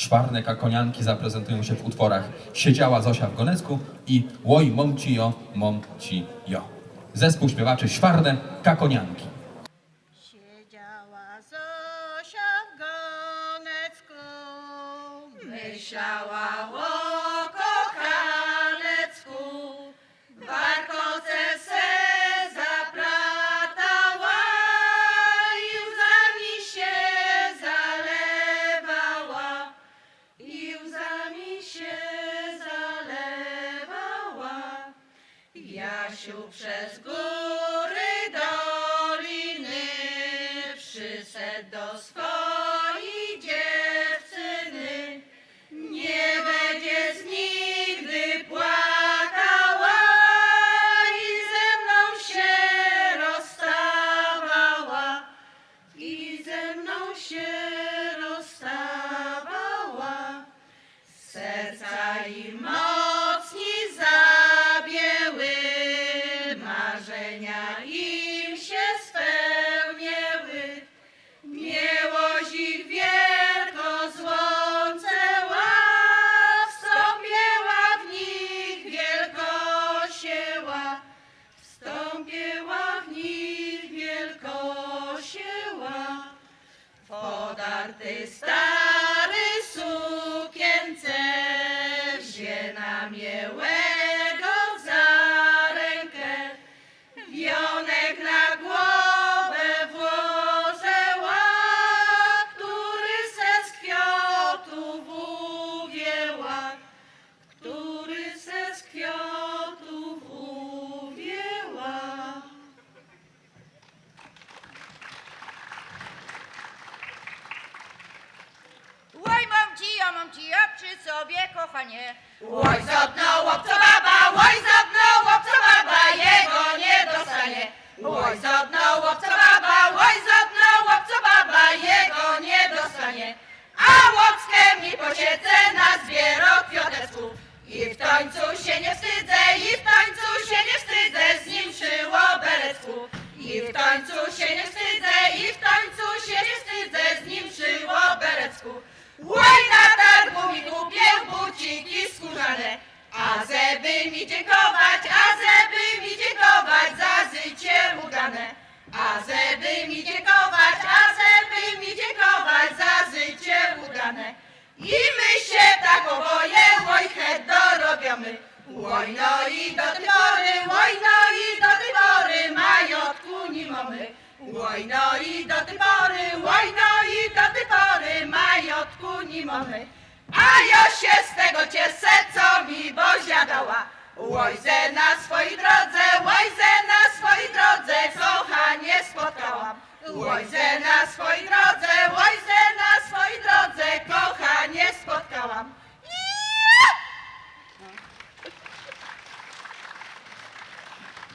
Szwarne kakonianki zaprezentują się w utworach Siedziała Zosia w Gonecku i Łoj momci jo, momci jo. Zespół śpiewaczy Szwarne kakonianki. Siedziała Zosia w Gonecku, myślała się zalewała. Jasiu przez góry doliny przyszedł do swojej dziewczyny. Nie będziesz nigdy płakała i ze mną się rozstawała. I ze mną się está. Mam ci, ja przy sobie, kochanie. Oj, zadna łapca baba, oj, zadna łapca żeby mi dziękować, a żeby mi dziękować za życie udane. A żeby mi dziękować, a żeby mi dziękować za życie udane. I my się tak oboje, oj, het dorobiamy. Oj, no i do tej pory, oj, no i do tej pory, majotku nie mamy. Oj, no i do tej pory, oj, no i do tej pory, majotku nie mamy. A ja się z tego cieszę, co mi Bozia Łojze na swojej drodze, łojze na swojej drodze, kochanie spotkałam. Łojze na swojej drodze,